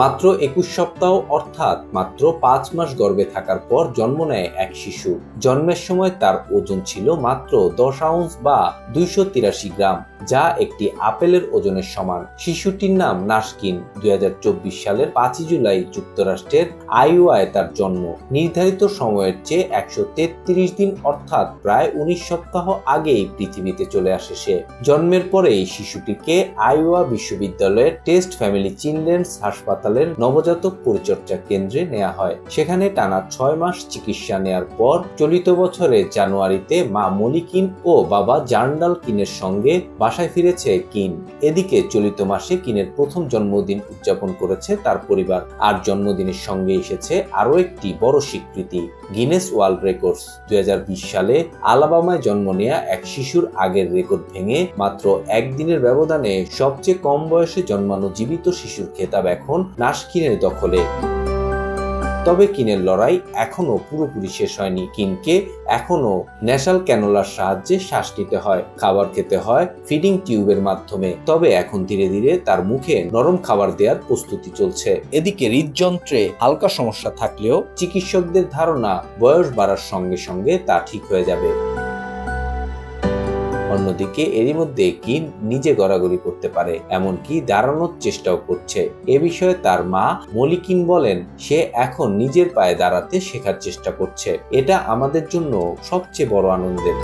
মাত্র একুশ সপ্তাহ, অর্থাৎ মাত্র পাঁচ মাস গর্ভে থাকার পর জন্ম নেয় এক শিশু। জন্মের সময় তার ওজন ছিল মাত্র দশ আউন্স বা দুইশো তিরাশি গ্রাম, যা একটি আপেলের ওজনের সমান। শিশুটির নাম নাসকিন। দুই সালের পাঁচই জুলাই যুক্তরাষ্ট্রের আইওয়ায় তার জন্ম। নির্ধারিত সময়ের চেয়ে একশো তেত্রিশ দিন, অর্থাৎ প্রায় উনিশ সপ্তাহ আগেই পৃথিবীতে চলে আসে সে। জন্মের পরেই শিশুটিকে আইওয়া বিশ্ববিদ্যালয়ের টেস্ট ফ্যামিলি চিলড্রেন্স হাসপাতালের নবজাতক পরিচর্যা কেন্দ্রে নেওয়া হয়। সেখানে টানা ছয় মাস চিকিৎসা নেয়ার পর চলিত বছরের জানুয়ারিতে মা মলিকিন ও বাবা জার্নাল কিনের সঙ্গে বাসায় ফিরেছে কিন। এদিকে চলিত মাসে কিনের প্রথম জন্মদিন উদযাপন করেছে তার পরিবার। আর জন্মদিনের সঙ্গে এসেছে আরও একটি বড় স্বীকৃতি, গিনেস ওয়ার্ল্ড রেকর্ডস। দুই হাজার বিশ সালে আলাবামায় জন্ম নেয়া এক শিশুর আগের রেকর্ড ভেঙে মাত্র একদিনের ব্যবধানে সবচেয়ে কম বয়সে জন্মানো জীবিত শিশুর খেতাব এখন নাসকিনের দখলে। তবে কিনের লড়াই এখনও পুরোপুরি শেষ হয়নি। কিনকে এখনও ন্যাশাল ক্যানোলার সাহায্যে শ্বাস নিতে হয়। খাবার খেতে হয় ফিডিং টিউবের মাধ্যমে। তবে এখন ধীরে ধীরে তার মুখে নরম খাবার দেওয়ার প্রস্তুতি চলছে। এদিকে হৃদযন্ত্রে হালকা সমস্যা থাকলেও চিকিৎসকদের ধারণা বয়স বাড়ার সঙ্গে সঙ্গে তা ঠিক হয়ে যাবে। অন্যদিকে এরই মধ্যে কিন নিজে গড়াগড়ি করতে পারে, এমনকি দাঁড়ানোর চেষ্টাও করছে। এ বিষয়ে তার মা মলিকিন বলেন, সে এখন নিজের পায়ে দাঁড়াতে শেখার চেষ্টা করছে। এটা আমাদের জন্য সবচেয়ে বড় আনন্দের।